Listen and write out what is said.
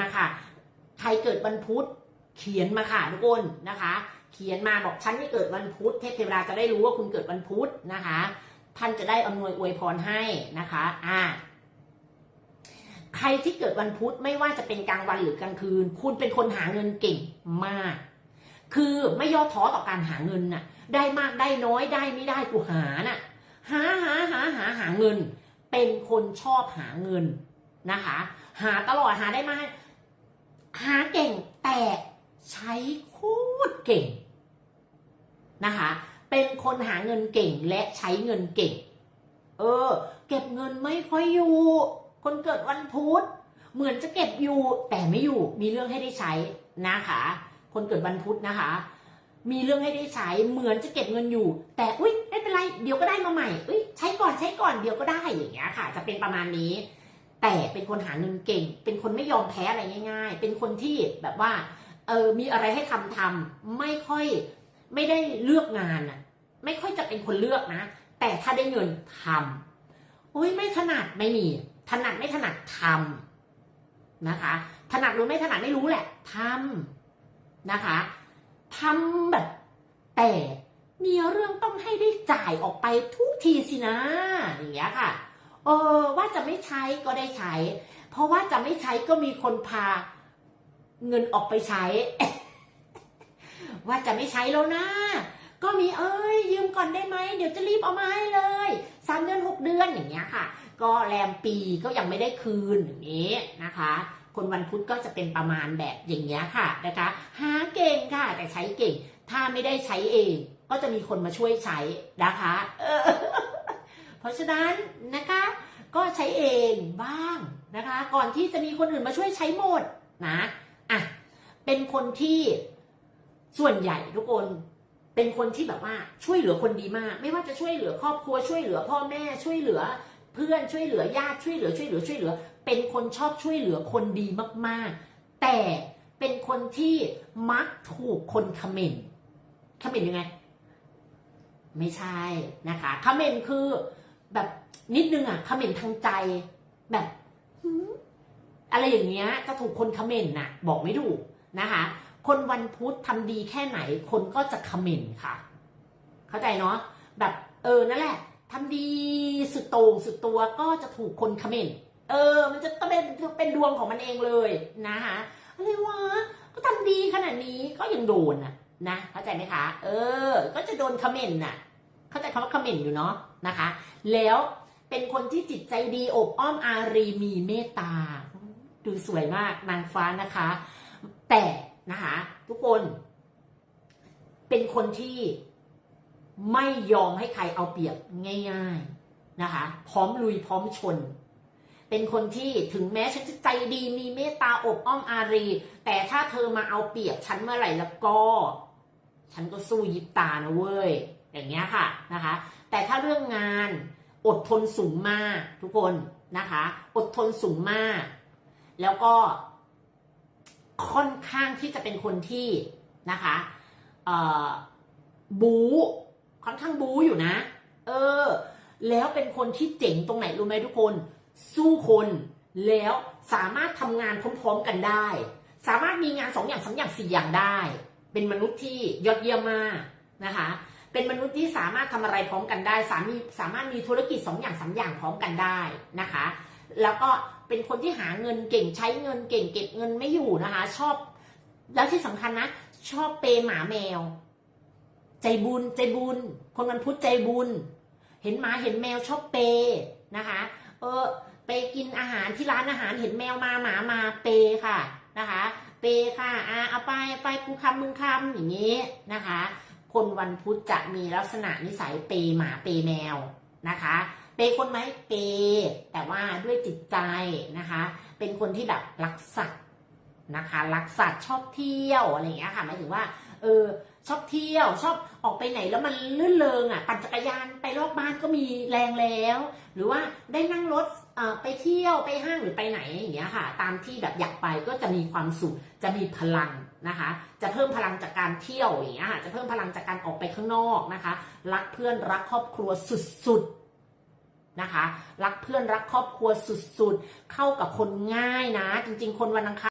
มาค่ะ ใครเกิดวันพุธเขียนมาค่ะทุกคนนะคะ เขียนมาบอกฉันไม่เกิดวันพุธเทพเทวดาจะได้รู้ว่าคุณเกิดวันพุธนะคะ ท่านจะได้อำนวยอวยพรให้นะคะอ่าใครที่เกิดวันพุธไม่ว่าจะเป็นกลางวันหรือกลางคืน คุณเป็นคนหาเงินเก่งมาก คือไม่ย่อท้อต่อการหาเงินน่ะ ได้มากได้น้อยได้ไม่ได้กูหาน่ะหาหาหาหาหาเงิน เป็นคนชอบหาเงินนะคะ หาตลอดหาได้มาก หาเก่งแต่ใช้โคตรเก่งนะคะ เป็นคนหาเงินเก่งและใช้เงินเก่ง เออ เก็บเงินไม่ค่อยอยู่ คนเกิดวันพุธเหมือนจะเก็บอยู่แต่ไม่อยู่ มีเรื่องให้ได้ใช้นะคะ คนเกิดวันพุธนะคะ มีเรื่องให้ได้ใช้เหมือนจะเก็บเงินอยู่ แต่อุ้ยไม่เป็นไรเดี๋ยวก็ได้มาใหม่อุ้ยใช้ก่อนใช้ก่อนเดี๋ยวก็ได้อย่างเงี้ยค่ะ จะเป็นประมาณนี้ แต่เป็นคนหาเงินเก่ง เป็นคนไม่ยอมแพ้อะไรง่าย ๆ เป็นคนที่แบบว่าเออมีอะไรให้ทำทำไม่ค่อยไม่ได้เลือกงานอะไม่ค่อยจะเป็นคนเลือกนะ แต่ถ้าได้เงินทำอุ้ยไม่ถนัดไม่มี ถนัดไม่ถนัดทำนะคะ ถนัดหรือไม่ถนัดไม่รู้แหละทำนะคะทำแบบ แต่มีเรื่องต้องให้ได้จ่ายออกไปทุกทีสินะอย่างเงี้ยค่ะ เออว่าจะไม่ใช้ก็ได้ใช้ เพราะว่าจะไม่ใช้ก็มีคนพาเงินออกไปใช้ ว่าจะไม่ใช้แล้วนะก็มีเอ้ยยืมก่อนได้ไหมเดี๋ยวจะรีบเอามาให้เลยสามเดือนหกเดือนอย่างเงี้ยค่ะ ก็แรมปีก็ยังไม่ได้คืนอย่างนี้นะคะ คนวันพุธก็จะเป็นประมาณแบบอย่างเงี้ยค่ะนะคะ หาเก่งค่ะ แต่ใช้เก่ง ถ้าไม่ได้ใช้เอง ก็จะมีคนมาช่วยใช้นะคะ เออ เพราะฉะนั้นนะคะก็ใช้เองบ้างนะคะ ก่อนที่จะมีคนอื่นมาช่วยใช้หมดนะอะเป็นคนที่ส่วนใหญ่ทุกคนเป็นคนที่แบบว่าช่วยเหลือคนดีมาก ไม่ว่าจะช่วยเหลือครอบครัวช่วยเหลือพ่อแม่ช่วยเหลือ เพื่อนช่วยเหลือญาติช่วยเหลือช่วยเหลือช่วยเหลือ เป็นคนชอบช่วยเหลือคนดีมากๆ แต่เป็นคนที่มักถูกคนคอมเมนต์คอมเมนต์ยังไง ไม่ใช่นะคะคอมเมนต์คือ แบบนิดนึงอะคอมเมนต์ทางใจแบบอะไรอย่างเงี้ยจะถูกคนคอมเมนต์น่ะ บอกไม่ถูกนะคะ คนวันพุธทำดีแค่ไหน คนก็จะคอมเมนต์ค่ะ เข้าใจเนาะแบบเออนั่นแหละทำดีสุดโต่งสุดตัวก็จะถูกคนคอมเมนต์เออ มันจะต้องเป็นเป็นดวงของมันเองเลยนะคะอะไรวะก็ทำดีขนาดนี้ก็ยังโดนอะนะเข้าใจไหมคะ เออ ก็จะโดนคอมเมนต์น่ะ เข้าใจคำว่าคอมเมนต์อยู่เนาะนะคะ แล้วเป็นคนที่จิตใจดีอบอ้อมอารีมีเมตตา ดูสวยมากนางฟ้านะคะ แต่นะคะทุกคน เป็นคนที่ไม่ยอมให้ใครเอาเปรียบง่าย ๆนะคะ พร้อมลุยพร้อมชน เป็นคนที่ถึงแม้ฉันจะใจดีมีเมตตาอบอ้อมอารี แต่ถ้าเธอมาเอาเปรียบฉันเมื่อไหร่แล้วก็ ฉันก็สู้ยิบตานะเว้ย อย่างเงี้ยค่ะนะคะ แต่ถ้าเรื่องงานอดทนสูงมากทุกคนนะคะ อดทนสูงมาก แล้วก็ค่อนข้างที่จะเป็นคนที่นะคะเอ่อบูค่อนข้างบูอยู่นะ เออ แล้วเป็นคนที่เจ๋งตรงไหนรู้ไหมทุกคน สู้คนแล้วสามารถทำงานพร้อมๆกันได้ สามารถมีงานสองอย่างสามอย่างสี่อย่างได้ เป็นมนุษย์ที่ยอดเยี่ยมมากนะคะ เป็นมนุษย์ที่สามารถทำอะไรพร้อมกันได้ สามีสามารถมีธุรกิจสองอย่างสามอย่างพร้อมกันได้นะคะ แล้วก็เป็นคนที่หาเงินเก่งใช้เงินเก่งเก็บเงินไม่อยู่นะคะ ชอบ แล้วที่สำคัญนะ ชอบเปย์หมาแมว ใจบุญใจบุญ คนวันพุธใจบุญ เห็นหมาเห็นแมวชอบเปย์นะคะ เออไปกินอาหารที่ร้านอาหารเห็นแมวมาหมามาเปย์ค่ะนะคะ เปย์ค่ะอ่าเอาไปไปกูคำมึงคำอย่างนี้นะคะ คนวันพุธจะมีลักษณะนิสัยเปย์หมาเปย์แมวนะคะ เปย์คนไหมเปย์แต่ว่าด้วยจิตใจนะคะ เป็นคนที่แบบรักสัตว์นะคะรักสัตว์ชอบเที่ยวอะไรอย่างเงี้ยค่ะหมายถึงว่าเออชอบเที่ยวชอบออกไปไหนแล้วมันลื่นเลงอะปั่นจักรยานไปรอบบ้านก็มีแรงแล้ว หรือว่าได้นั่งรถ ไปเที่ยวไปห้างหรือไปไหนอย่างเงี้ยค่ะ ตามที่แบบอยากไปก็จะมีความสุขจะมีพลังนะคะ จะเพิ่มพลังจากการเที่ยวอย่างเงี้ยค่ะจะเพิ่มพลังจากการออกไปข้างนอกนะคะ รักเพื่อนรักครอบครัวสุดๆนะคะ รักเพื่อนรักครอบครัวสุดๆ เข้ากับคนง่ายนะ จริง ๆ คนวันอังคาร